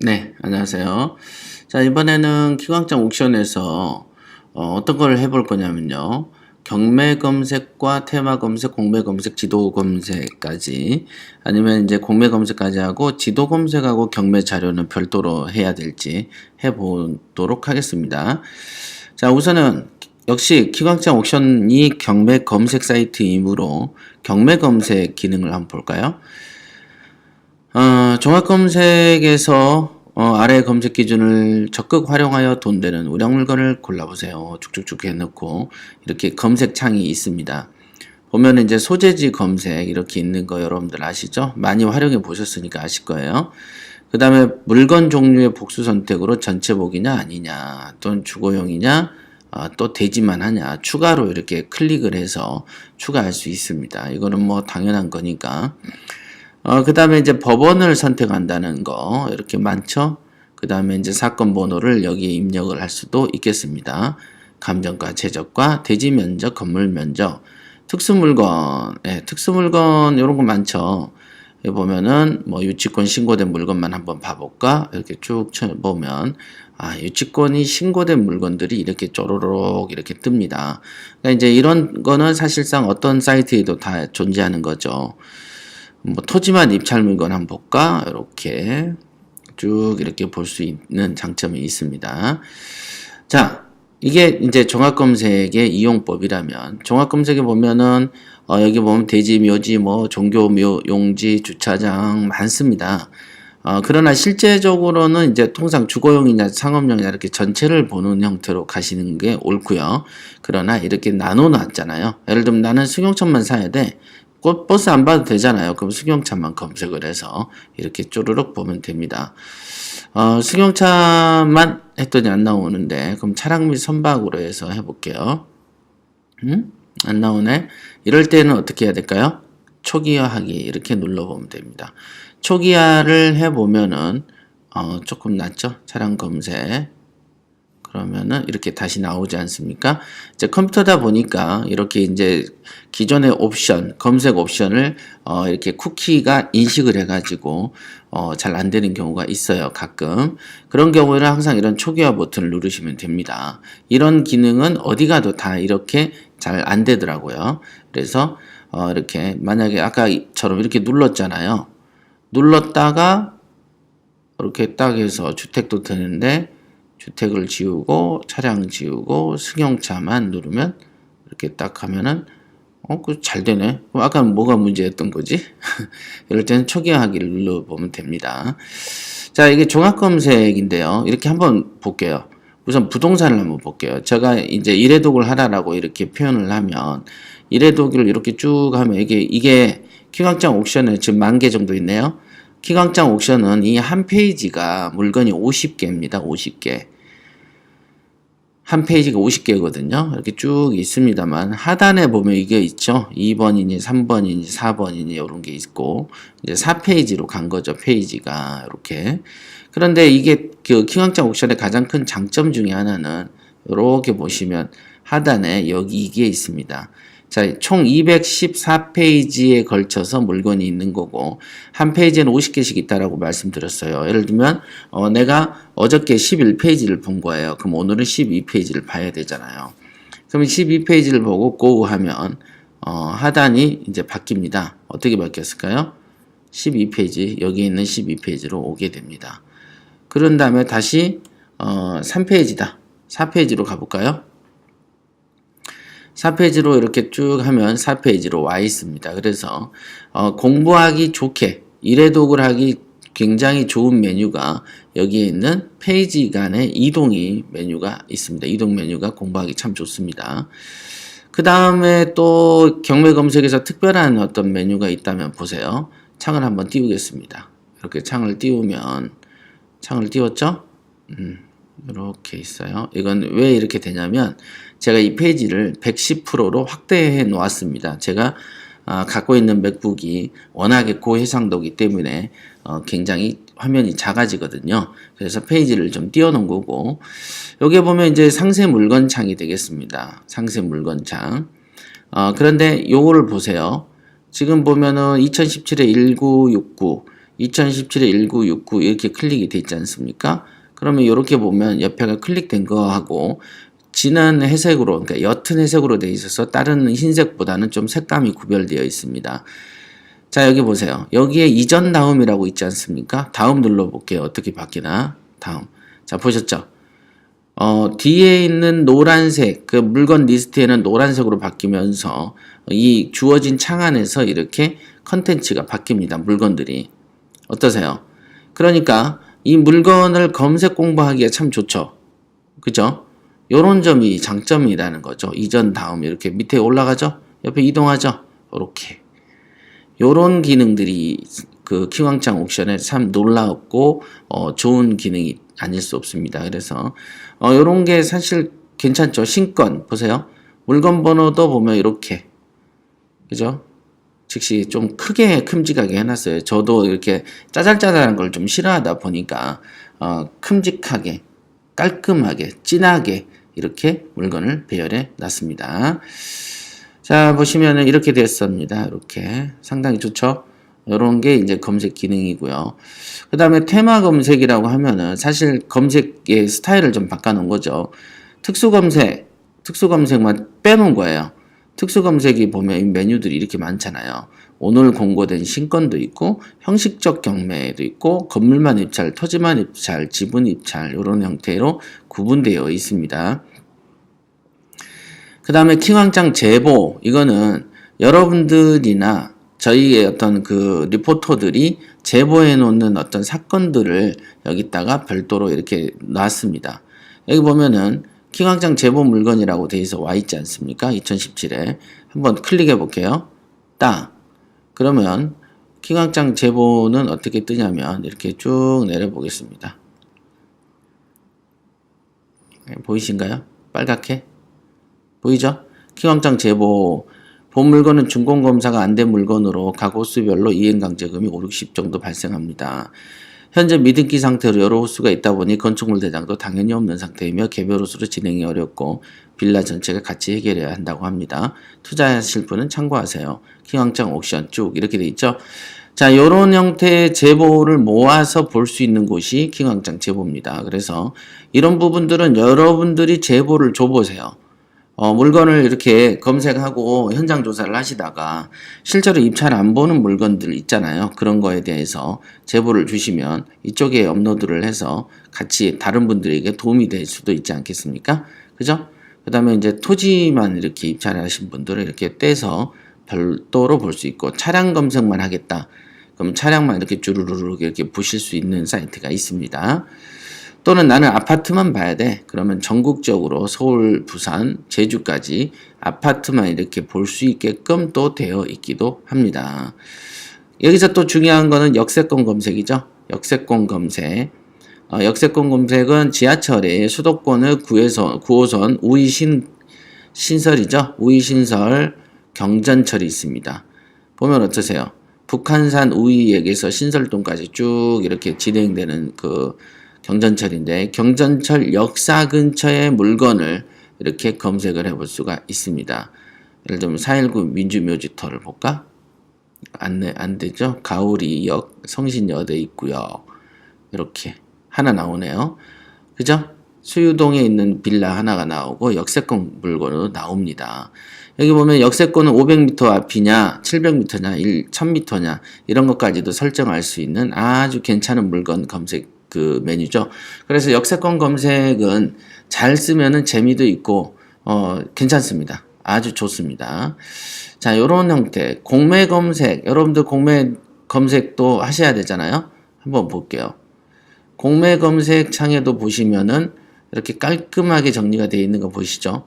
네, 안녕하세요. 자, 이번에는 기광장 옥션에서 어, 떤걸 해볼 거냐면요. 경매 검색과 테마 검색, 공매 검색, 지도 검색까지 아니면 이제 공매 검색까지 하고 지도 검색하고 경매 자료는 별도로 해야 될지 해보도록 하겠습니다. 자, 우선은 역시 기광장 옥션이 경매 검색 사이트이므로 경매 검색 기능을 한번 볼까요? 어, 종합 검색에서 어, 아래 검색 기준을 적극 활용하여 돈 되는 우량 물건을 골라보세요. 쭉쭉쭉 해놓고 이렇게 검색 창이 있습니다. 보면 이제 소재지 검색 이렇게 있는 거 여러분들 아시죠? 많이 활용해 보셨으니까 아실 거예요. 그 다음에 물건 종류의 복수 선택으로 전체 복이냐 아니냐 또는 주거용이냐 어, 또 되지만 하냐 추가로 이렇게 클릭을 해서 추가할 수 있습니다. 이거는 뭐 당연한 거니까 어, 그 다음에 이제 법원을 선택한다는 거, 이렇게 많죠? 그 다음에 이제 사건 번호를 여기에 입력을 할 수도 있겠습니다. 감정가, 최저가, 대지 면적, 건물 면적, 특수물건, 예, 특수물건, 이런 거 많죠? 여기 보면은 뭐 유치권 신고된 물건만 한번 봐볼까? 이렇게 쭉 보면, 아, 유치권이 신고된 물건들이 이렇게 쪼로록 이렇게 뜹니다. 그러니까 이제 이런 거는 사실상 어떤 사이트에도 다 존재하는 거죠. 뭐 토지만 입찰 물건 볼까? 이렇게 쭉 이렇게 볼 수 있는 장점이 있습니다. 자, 이게 이제 종합검색의 이용법이라면 종합검색에 보면은 어, 여기 보면 대지, 묘지, 뭐 종교, 묘, 용지, 주차장 많습니다. 어, 그러나 실제적으로는 이제 통상 주거용이냐 상업용이냐 이렇게 전체를 보는 형태로 가시는 게 옳고요. 그러나 이렇게 나눠 놨잖아요. 예를 들면 나는 승용차만 사야 돼. 꼭 버스 안 봐도 되잖아요. 그럼 승용차만 검색을 해서 이렇게 쪼르륵 보면 됩니다. 어, 승용차만 했더니 안 나오는데 그럼 차량 및 선박으로 해서 해볼게요. 음? 안 나오네. 이럴 때는 어떻게 해야 될까요? 초기화하기 이렇게 눌러보면 됩니다. 초기화를 해보면은 어, 조금 낫죠? 차량 검색 그러면은 이렇게 다시 나오지 않습니까? 이제 컴퓨터다 보니까 이렇게 이제 기존의 옵션, 검색 옵션을 어 이렇게 쿠키가 인식을 해가지고 어 잘 안 되는 경우가 있어요. 가끔 그런 경우에는 항상 이런 초기화 버튼을 누르시면 됩니다. 이런 기능은 어디 가도 다 이렇게 잘 안 되더라고요. 그래서 어 이렇게 만약에 아까처럼 이렇게 눌렀잖아요. 눌렀다가 이렇게 딱 해서 주택도 되는데 주택을 지우고 차량 지우고 승용차만 누르면 이렇게 딱 하면은 어, 그 잘 되네. 그럼 아까 뭐가 문제였던 거지? 이럴 때는 초기화하기를 눌러보면 됩니다. 자, 이게 종합검색인데요. 이렇게 한번 볼게요. 우선 부동산을 한번 볼게요. 제가 이제 일해독을 하라라고 이렇게 표현을 하면 일해독을 이렇게 쭉 하면 이게 이게 키강장 옥션에 지금 만 개 정도 있네요. 키강장 옥션은 이 한 페이지가 물건이 50개입니다. 50개. 한 페이지가 50개거든요. 이렇게 쭉 있습니다만 하단에 보면 이게 있죠. 2번이니 3번이니 4번이니 이런 게 있고 이제 4페이지로 간 거죠. 페이지가 이렇게. 그런데 이게 그 킹왕장 옥션의 가장 큰 장점 중에 하나는 이렇게 보시면 하단에 여기 이게 있습니다. 자, 총 214페이지에 걸쳐서 물건이 있는 거고, 한 페이지에는 50개씩 있다라고 말씀드렸어요. 예를 들면, 어, 내가 어저께 11페이지를 본 거예요. 그럼 오늘은 12페이지를 봐야 되잖아요. 그럼 12페이지를 보고 고 하면, 어, 하단이 이제 바뀝니다. 어떻게 바뀌었을까요? 12페이지, 여기 있는 12페이지로 오게 됩니다. 그런 다음에 다시, 어, 3페이지다. 4페이지로 가볼까요? 4페이지로 이렇게 쭉 하면 4페이지로 와 있습니다. 그래서 어, 공부하기 좋게 일회독을 하기 굉장히 좋은 메뉴가 여기에 있는 페이지 간의 이동이 메뉴가 있습니다. 이동 메뉴가 공부하기 참 좋습니다. 그 다음에 또 경매 검색에서 특별한 어떤 메뉴가 있다면 보세요. 창을 한번 띄우겠습니다. 이렇게 창을 띄우면 창을 띄웠죠? 음. 이렇게 있어요. 이건 왜 이렇게 되냐면 제가 이 페이지를 110%로 확대해 놓았습니다. 제가 어, 갖고 있는 맥북이 워낙에 고해상도기 때문에 어, 굉장히 화면이 작아지거든요. 그래서 페이지를 좀 띄워놓은 거고 여기 보면 이제 상세 물건 창이 되겠습니다. 상세 물건 창. 어, 그런데 요거를 보세요. 지금 보면은 2017에 1969 2017에 1969 이렇게 클릭이 돼 있지 않습니까? 그러면 이렇게 보면 옆에가 클릭된 거하고 진한 회색으로 그러니까 옅은 회색으로 돼 있어서 다른 흰색보다는 좀 색감이 구별되어 있습니다. 자 여기 보세요. 여기에 이전 다음이라고 있지 않습니까? 다음 눌러볼게요. 어떻게 바뀌나? 다음. 자 보셨죠? 어, 뒤에 있는 노란색, 그 물건 리스트에는 노란색으로 바뀌면서 이 주어진 창 안에서 이렇게 컨텐츠가 바뀝니다. 물건들이. 어떠세요? 그러니까 이 물건을 검색 공부하기에 참 좋죠. 그죠? 요런 점이 장점이라는 거죠. 이전 다음 이렇게 밑에 올라가죠? 옆에 이동하죠? 요렇게. 요런 기능들이 그 키왕창 옥션에 참 놀라웠고 어, 좋은 기능이 아닐 수 없습니다. 그래서 어, 요런 게 사실 괜찮죠. 신권 보세요. 물건 번호도 보면 이렇게 그죠? 즉시 좀 크게 큼직하게 해놨어요. 저도 이렇게 짜잘짜잘한 걸 좀 싫어하다 보니까 어, 큼직하게 깔끔하게 진하게 이렇게 물건을 배열해 놨습니다. 자 보시면은 이렇게 됐습니다. 이렇게 상당히 좋죠. 이런 게 이제 검색 기능이고요. 그 다음에 테마 검색이라고 하면은 사실 검색의 스타일을 좀 바꿔놓은 거죠. 특수 검색, 특수 검색만 빼놓은 거예요. 특수 검색이 보면 이 메뉴들이 이렇게 많잖아요. 오늘 공고된 신건도 있고 형식적 경매도 있고 건물만 입찰, 토지만 입찰, 지분 입찰 이런 형태로 구분되어 있습니다. 그 다음에 킹왕짱 제보 이거는 여러분들이나 저희의 어떤 그 리포터들이 제보해 놓는 어떤 사건들을 여기다가 별도로 이렇게 놨습니다. 여기 보면은 킹왕짱 제보 물건이라고 돼 있어 와 있지 않습니까? 2017에 한번 클릭해 볼게요. 딱 그러면 킹왕짱 제보는 어떻게 뜨냐면 이렇게 쭉 내려 보겠습니다. 네, 보이신가요? 빨갛게 보이죠? 킹왕짱 제보 본 물건은 준공검사가 안 된 물건으로 각 호수별로 이행강제금이 5, 60 정도 발생합니다. 현재 미등기 상태로 여러 호수가 있다 보니 건축물 대장도 당연히 없는 상태이며 개별 호수로 진행이 어렵고 빌라 전체가 같이 해결해야 한다고 합니다. 투자하실 분은 참고하세요. 킹왕짱 옥션 쭉 이렇게 돼 있죠. 자, 요런 형태의 제보를 모아서 볼 수 있는 곳이 킹왕짱 제보입니다. 그래서 이런 부분들은 여러분들이 제보를 줘보세요. 어, 물건을 이렇게 검색하고 현장 조사를 하시다가 실제로 입찰 안 보는 물건들 있잖아요. 그런 거에 대해서 제보를 주시면 이쪽에 업로드를 해서 같이 다른 분들에게 도움이 될 수도 있지 않겠습니까? 그죠? 그 다음에 이제 토지만 이렇게 입찰하신 분들은 이렇게 떼서 별도로 볼 수 있고 차량 검색만 하겠다. 그럼 차량만 이렇게 주르르르 이렇게 보실 수 있는 사이트가 있습니다. 또는 나는 아파트만 봐야 돼. 그러면 전국적으로 서울, 부산, 제주까지 아파트만 이렇게 볼 수 있게끔 또 되어 있기도 합니다. 여기서 또 중요한 거는 역세권 검색이죠. 역세권 검색. 어, 역세권 검색은 지하철에 수도권의 9호선, 9호선 우이신 신설이죠. 우이신설 경전철이 있습니다. 보면 어떠세요? 북한산 우이역에서 신설동까지 쭉 이렇게 진행되는 그 경전철인데 경전철 역사 근처의 물건을 이렇게 검색을 해볼 수가 있습니다. 예를 들면 419 민주묘지터를 볼까? 안, 안 되죠? 가오리역 성신여대 있고요. 이렇게 하나 나오네요. 그죠? 수유동에 있는 빌라 하나가 나오고 역세권 물건으로 나옵니다. 여기 보면 역세권은 500m 앞이냐, 700m냐, 1000m냐 이런 것까지도 설정할 수 있는 아주 괜찮은 물건 검색 그 메뉴죠. 그래서 역세권 검색은 잘 쓰면은 재미도 있고 어 괜찮습니다. 아주 좋습니다. 자, 요런 형태 공매 검색 여러분들 공매 검색도 하셔야 되잖아요. 한번 볼게요. 공매 검색 창에도 보시면은 이렇게 깔끔하게 정리가 되어 있는 거 보시죠?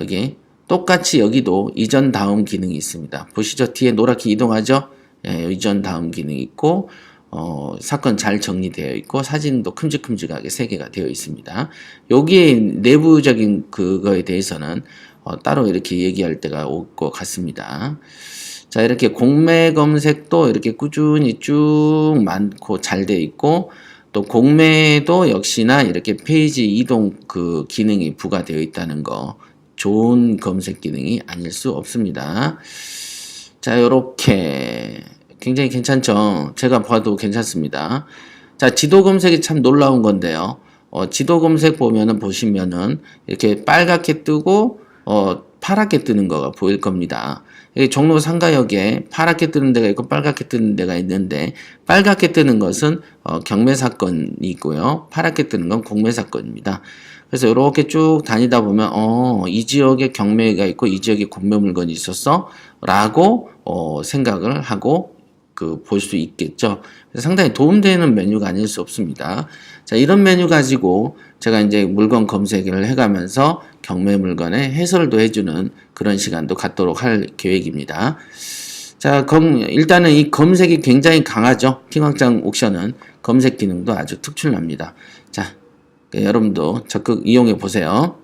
여기 똑같이 여기도 이전 다음 기능이 있습니다. 보시죠? 뒤에 노랗게 이동하죠? 예, 이전 다음 기능이 있고 어, 사건 잘 정리되어 있고 사진도 큼직큼직하게 세 개가 되어 있습니다. 여기에 내부적인 그거에 대해서는 어, 따로 이렇게 얘기할 때가 올 것 같습니다. 자, 이렇게 공매 검색도 이렇게 꾸준히 쭉 많고 잘 되어 있고 또 공매도 역시나 이렇게 페이지 이동 그 기능이 부과되어 있다는 거 좋은 검색 기능이 아닐 수 없습니다. 자, 요렇게 굉장히 괜찮죠. 제가 봐도 괜찮습니다. 자, 지도 검색이 참 놀라운 건데요. 어, 지도 검색 보면은 보시면은 이렇게 빨갛게 뜨고 어, 파랗게 뜨는 거가 보일 겁니다. 종로 상가역에 파랗게 뜨는 데가 있고 빨갛게 뜨는 데가 있는데 빨갛게 뜨는 것은 어, 경매 사건이고요. 파랗게 뜨는 건 공매 사건입니다. 그래서 이렇게 쭉 다니다 보면 어, 이 지역에 경매가 있고 이 지역에 공매 물건이 있었어 라고 어, 생각을 하고 그 볼 수 있겠죠. 상당히 도움되는 메뉴가 아닐 수 없습니다. 자, 이런 메뉴 가지고 제가 이제 물건 검색을 해가면서 경매 물건의 해설도 해주는 그런 시간도 갖도록 할 계획입니다. 자, 검, 일단은 이 검색이 굉장히 강하죠. 킹왕짱 옥션은 검색 기능도 아주 특출납니다. 자, 여러분도 적극 이용해 보세요.